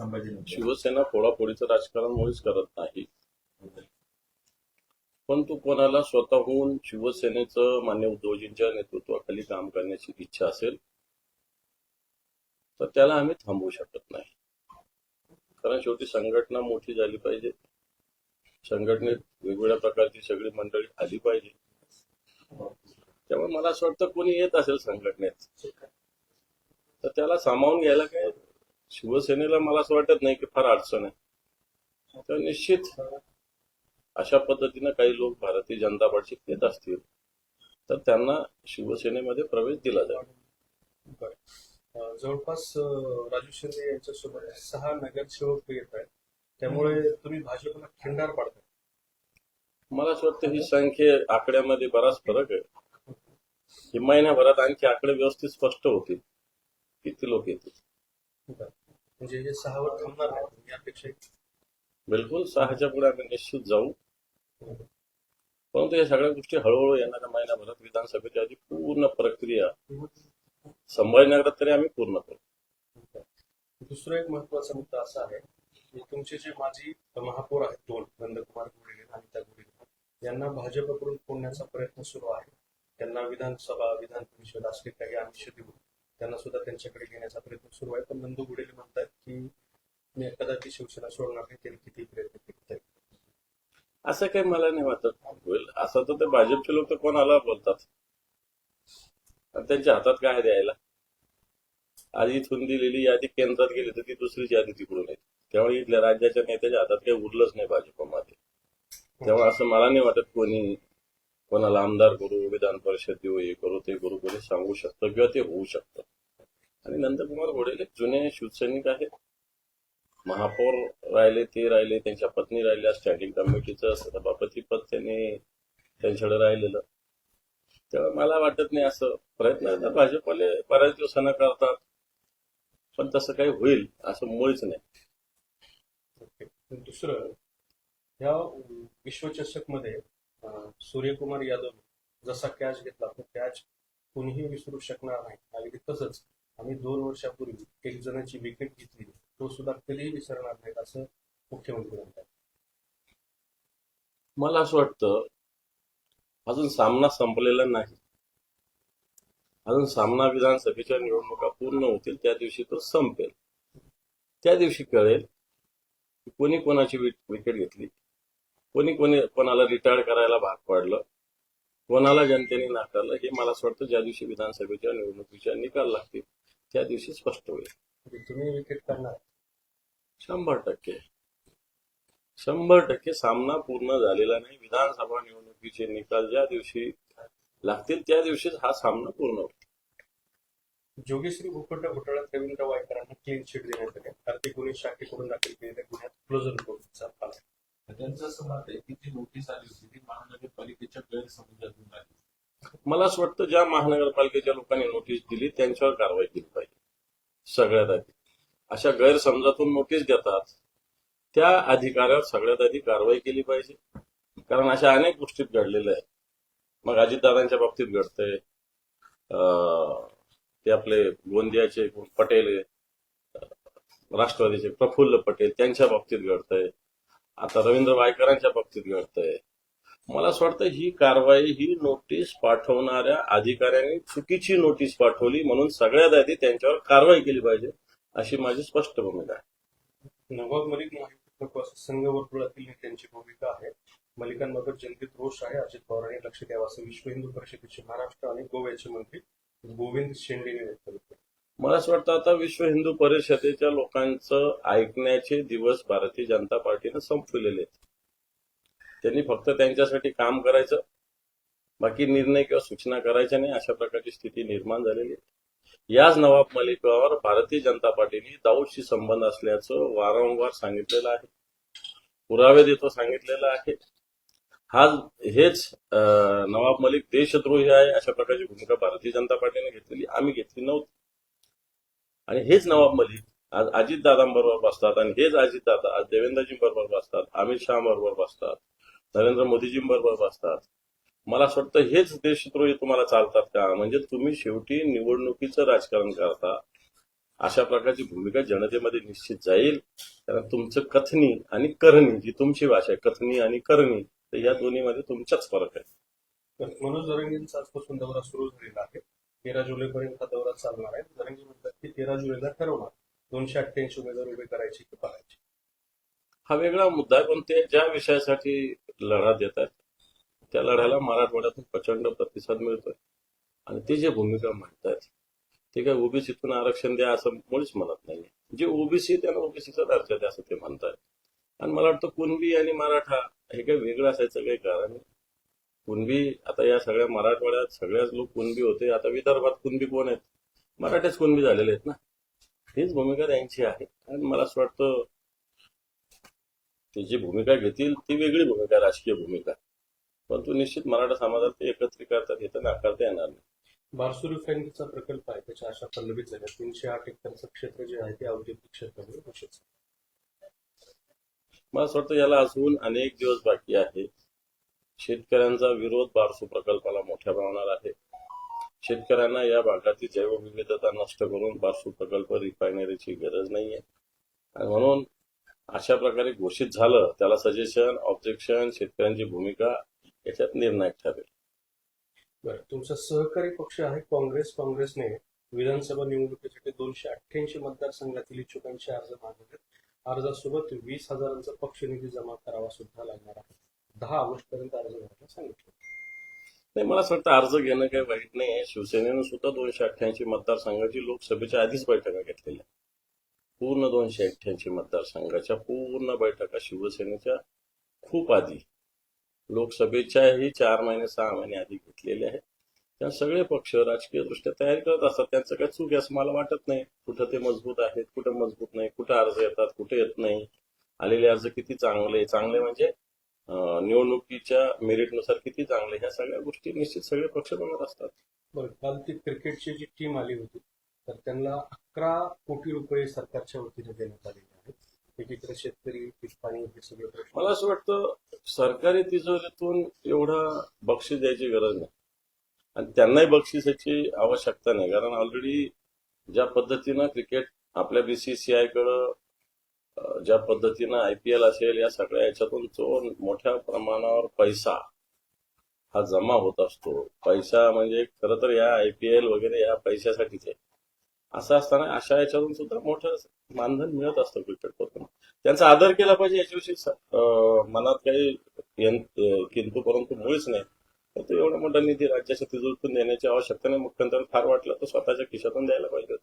संभाजीनगर. शिवसेना फोडाफोडीचं राजकारण मुळीच करत नाही. पण तू कोणाला स्वतःहून शिवसेनेचं मान्य उद्धवजींच्या नेतृत्वाखाली काम करण्याची इच्छा असेल तर त्याला आम्ही थांबवू शकत नाही. कारण शेवटी संघटना मोठी झाली पाहिजे. संघटनेत वेगवेगळ्या प्रकारची सगळी मंडळी आली पाहिजे. त्यामुळे मला असं वाटतं कोणी येत असेल संघटनेत तर त्याला सामावून घ्यायला काय शिवसेनेला मला असं वाटत नाही की फार अडचण आहे. तर निश्चित अशा पद्धतीनं काही लोक भारतीय जनता पार्टीत येत असतील तर त्यांना शिवसेनेमध्ये प्रवेश दिला जाईल. जवळपास राजू शिंदे यांच्यासोबत सहा नगरसेवक येत आहेत. त्यामुळे तुम्ही भाजपला खिंडार पाडताय. मला असं वाटतं ही संख्या आकड्यामध्ये बराच फरक आहे. ही महिन्याभरात आणखी आकडे व्यवस्थित स्पष्ट होतील. किती लोक येतील? म्हणजे हे सहावर थांबणार यापेक्षा बिलकुल सहाच्या पुढे आम्ही निश्चित जाऊ. परंतु या सगळ्या गोष्टी हळूहळू येणाऱ्या महिन्याभरात विधानसभेच्या आधी पूर्ण प्रक्रिया संभाजीनगरात तरी आम्ही पूर्ण करू. दुसरा एक महत्त्वाचा मुद्दा असा आहे की तुमचे जे माजी महापौर आहेत दोन नंदकुमार गुडिले आणि त्या गुडिले यांना भाजपकडून फोडण्याचा प्रयत्न सुरू आहे. त्यांना विधानसभा विधान परिषद असले काही आमिष देऊन त्यांना सुद्धा त्यांच्याकडे घेण्याचा प्रयत्न सुरू आहे. पण नंदू गुडेले म्हणतात की मी कदाचित शिवसेना सोडणार नाही त्यांनी किती प्रयत्न केले असं काही मला नाही वाटत. होईल. असं तर ते भाजपचे लोक तर कोणाला बोलतात? आणि त्यांच्या हातात काय द्यायला? आज इथून दिलेली यादी केंद्रात गेली तर ती दुसरीच यादी तिकडून येते. त्यामुळे इथल्या राज्याच्या नेत्याच्या हातात काही उरलंच नाही भाजपमध्ये. तेव्हा असं मला नाही वाटत कोणी कोणाला आमदार करू विधान परिषद देऊ हे करू ते करू कोणी सांगू शकतं किंवा ते होऊ शकतं. आणि नंदकुमार घोडेले जुने शिवसैनिक आहेत. महापौर राहिले ते राहिले त्यांच्या पत्नी राहिल्या स्टँडिंग कमिटीचं सभापती पद त्यांनी त्यांच्याकडे राहिलेलं. तेव्हा मला वाटत नाही असं. प्रयत्न भाजपले बऱ्याच दिवसांना करतात. पण तसं काही होईल असं मुळीच नाही. दुसरं ह्या विश्वचषकमध्ये सूर्यकुमार यादव जसा कॅच घेतला तो कॅच कुणीही विसरू शकणार नाही. अगदी तसंच आम्ही दोन वर्षापूर्वी एक जणाची विकेट घेतली तो सुद्धा कधीही विसरणार नाही असं मुख्यमंत्री म्हणतात. मला असं वाटतं अजून सामना संपलेला नाही. अजून सामना विधानसभेच्या निवडणुका पूर्ण होतील त्या दिवशी तो संपेल. त्या दिवशी कळेल कोणी कोणाची विकेट घेतली. कोणी कोणी कोणाला रिटायर करायला भाग पाडलं कोणाला जनतेने नाकारलं हे मला असं वाटतं ज्या दिवशी विधानसभेच्या निवडणुकीच्या निकाल लागतील त्या दिवशी स्पष्ट होईल. म्हणजे तुम्ही विकेट शंभर टक्के. शंभर टक्के सामना पूर्ण झालेला नाही. विधानसभा निवडणुकीचे निकाल ज्या दिवशी लागतील त्या दिवशीच हा सामना पूर्ण होईल. जोगेश्वरी भूखंड घोटाळ्यात रवींद्र वायकरांना क्लीन चिट देण्यात आली. आर्थिक गुन्हे शाखेकडून दाखल केलेल्या गुन्ह्यात क्लोजर त्यांचं असं मत आहे की जी नोटीस आली होती ती महानगरपालिकेच्या गैरसमजातून आली मला असं वाटतं ज्या महानगरपालिकेच्या लोकांनी नोटीस दिली त्यांच्यावर कारवाई केली पाहिजे. सगळ्यात आधी. अशा गैरसमजातून नोटीस देतात त्या अधिकाऱ्यावर सगळ्यात आधी कारवाई केली पाहिजे. कारण अशा अनेक गोष्टीत घडलेल्या आहेत. मग अजितदादांच्या बाबतीत घडतंय. अं, ते आपले गोंदियाचे पटेल राष्ट्रवादीचे प्रफुल्ल पटेल त्यांच्या बाबतीत घडतंय. आता रवींद्र वायकरांच्या बाबतीत घडतंय. मला असं वाटतं ही कारवाई ही नोटीस पाठवणाऱ्या अधिकाऱ्यांनी चुकीची नोटीस पाठवली म्हणून सगळ्यात आधी त्यांच्यावर कारवाई केली पाहिजे अशी माझी स्पष्ट भूमिका आहे. नवाब मलिक संघ वर्तुळातील नेत्यांची भूमिका आहे. मलिकांबाबत जनतेत रोष आहे. अजित पवारांनी लक्ष द्यावं असं विश्व हिंदू परिषदेचे महाराष्ट्र आणि गोव्याचे मंत्री गोविंद शेंडेने व्यक्त केलं. मला असं वाटतं आता विश्व हिंदू परिषदेच्या लोकांचं ऐकण्याचे दिवस भारतीय जनता पार्टीनं संपविलेले आहेत. त्यांनी फक्त त्यांच्यासाठी काम करायचं बाकी निर्णय किंवा सूचना करायच्या नाही अशा प्रकारची स्थिती निर्माण झालेली आहे. याच नवाब मलिकावर भारतीय जनता पार्टीने दाऊदशी संबंध असल्याचं वारंवार सांगितलेलं आहे. पुरावे देतो सांगितलेलं आहे. हा हेच नवाब मलिक देशद्रोही आहे अशा प्रकारची भूमिका भारतीय जनता पार्टीने घेतलेली आम्ही घेतली नव्हती. आणि हेच नवाब मलिक आज अजितदादांबरोबर बसतात आणि हेच अजितदादा आज देवेंद्रजींबरोबर बसतात अमित शहा बरोबर बसतात नरेंद्र मोदीजींबरोबर बसतात. मला असं वाटतं हेच देशद्रोही तुम्हाला चालतात का? म्हणजे तुम्ही शेवटी निवडणुकीचं राजकारण करता अशा प्रकारची भूमिका जनतेमध्ये निश्चित जाईल. कारण तुमचं कथनी आणि करणी जी तुमची भाषा आहे कथनी आणि करणी तर या दोन्हीमध्ये तुमचाच फरक आहे. तर मनोज आजपासून दौरा सुरू झालेला आहे. तेरा जुलैपर्यंत हा दौरा चालणार आहे. धनंजय म्हणतात की तेरा जुलैला ठरवणार दोनशे अठ्ठ्याऐंशी उमेदवार उभे करायचे की पाहायचे हा वेगळा मुद्दा आहे पण ते ज्या विषयासाठी लढा देत आहेत त्या लढ्याला मराठवाड्यातून प्रचंड प्रतिसाद मिळतोय. आणि ते जे भूमिका मांडतात ते काय ओबीसीतून आरक्षण द्या असं मुळीच म्हणत नाही जे ओबीसी त्यांना ओबीसीचा दर्जा द्या असं ते म्हणतात. आणि मला वाटतं कुणबी आणि मराठा हे काही वेगळं असायचं काही कारण नाही. कुणबी आता या सगळ्या मराठवाड्यात सगळ्याच लोक कुणबी होते. आता विदर्भात कुणबी कोण आहेत? मराठ्याच कुणबी झालेले आहेत ना? हीच भूमिका त्यांची आहे. आणि मला असं वाटतं ते जी भूमिका घेतील ती वेगळी भूमिका राजकीय भूमिका. परंतु निश्चित मराठा समाजात ते एकत्रित करतात हे तर नाकारता येणार नाही. बारसू रिफायनरीचा प्रकल्प आहे त्याच्या आशा पल्लवित झाल्या. तीनशे आठ एकरचं क्षेत्र जे आहे ते औद्योगिक क्षेत्र. मला असं वाटतं याला अजून अनेक दिवस बाकी आहे शेतकऱ्यांचा विरोध बारसू प्रकल्पाला मोठ्या प्रमाणावर आहे. शेतकऱ्यांना या भागातील जैवविविधता नष्ट करून बारसू प्रकल्प रिफायनरीची गरज नाहीये. आणि म्हणून अशा प्रकारे घोषित झालं त्याला सजेशन ऑब्जेक्शन शेतकऱ्यांची भूमिका याच्यात निर्णायक ठरेल. बरं तुमचा सहकारी पक्ष आहे काँग्रेस. काँग्रेसने विधानसभा निवडणुकीसाठी दोनशे अठ्ठ्याऐंशी मतदारसंघातील इच्छुकांचे अर्ज मागवले. अर्जासोबत वीस हजारांचा पक्ष निधी जमा करावा सुद्धा लागणार आहे. दहा ऑगस्ट पर्यंत अर्ज भरायला सांगितलं. नाही मला असं वाटतं अर्ज घेणं काही वाईट नाही आहे. शिवसेनेनं सुद्धा दोनशे अठ्ठ्याऐंशी मतदारसंघाची लोकसभेच्या आधीच बैठका घेतलेल्या पूर्ण दोनशे अठ्ठ्याऐंशी मतदारसंघाच्या पूर्ण बैठका शिवसेनेच्या खूप आधी लोकसभेच्याही चार महिने सहा महिने आधी घेतलेल्या आहेत. त्या सगळे पक्ष राजकीय दृष्ट्या तयारी करत असतात. त्यांचं काय चूक असं मला वाटत नाही. कुठं ते मजबूत आहेत कुठं मजबूत नाही कुठं अर्ज येतात कुठे येत नाही. आलेले अर्ज किती चांगले चांगले म्हणजे निवडणुकीच्या मेरिटनुसार किती चांगले ह्या सगळ्या गोष्टी निश्चित सगळे पक्ष बघत असतात. बरं काल ती क्रिकेटची जी टीम आली होती तर त्यांना अकरा कोटी रुपये सरकारच्या वतीने देण्यात आलेले आहेत. एकीकडे शेतकरी पीक पाणी हे सगळे प्रश्न. मला असं वाटतं सरकारी तिजोरीतून एवढं बक्षीस द्यायची गरज नाही. आणि त्यांनाही बक्षिसाची आवश्यकता नाही. कारण ऑलरेडी ज्या पद्धतीनं क्रिकेट आपल्या बीसीसीआय कडं ज्या पद्धतीनं आयपीएल असेल या सगळ्या याच्यातून जो मोठ्या प्रमाणावर पैसा हा जमा होत असतो. पैसा म्हणजे खरं तर या आयपीएल वगैरे या पैशासाठीच आहे. असं असताना अशा याच्यातून सुद्धा मोठं मानधन मिळत असतं क्रिकेटमधून त्यांचा आदर केला पाहिजे याच्याविषयी मनात काही किंतू किंतु परंतु मुळीच नाही. तर तो एवढा मोठा निधी राज्याच्या तिजोरीतून देण्याची आवश्यकता नाही. मुख्यमंत्र्यांना फार वाटलं तर स्वतःच्या खिशातून द्यायला पाहिजे